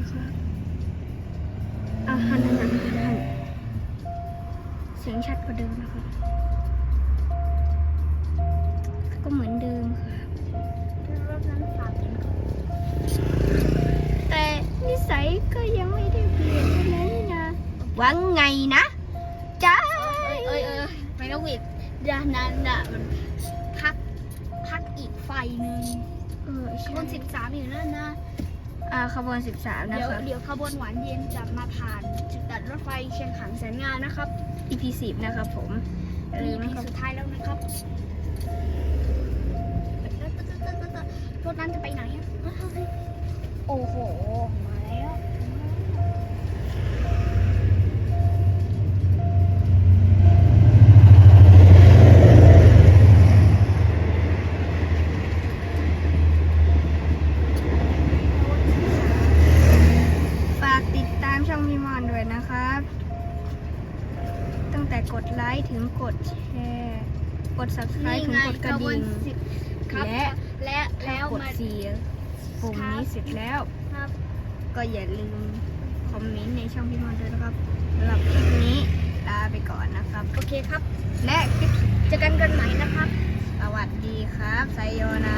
นะครับอะหันหันหันหันหันเสียงชัดกว่าเดิมนะครับก็เหมือนเดิมค่ะรอบนั้นฝากกันก่อนแต่นิสัยก็ยังไม่ได้เปลี่ยนไปเลยนี่นะหวังไงนะจ้าเอ้ยเอ้ยเอ้ยไม่ต้องวิดดานนั้นอะมันพักพักอีกไฟหนึ่งเออขใช่บวนสิบสามอยู่นั่นนะ อ่าขบวนสิบสามนะเดี๋ยวคะเดี๋ยวขบวนหวานเย็นจะมาผ่านจุดตัดรถไฟเชียงขังแสนงานนะครับ EP สิบนะครับผมอย่าลืนี่มพีนะครับ สุดท้ายแล้วนะครับรถนั้นจะไปไหนอะโอ้โห แต่กดไลค์ถึงกดแชร์กด subscribe ถึงกดกระดิ่งสิบครับและและแล้วกดมาเสียงปุ่มนี้เสร็จแล้ว ครับ ก็อย่าลืมคอมเมนต์ในช่องพี่มอนด้วยนะครับสำหรับคลิปนี้ลาไปก่อนนะครับ โอเคครับ และคลิปเจอกันกันใหม่นะครับ สวัสดีครับไซโยนา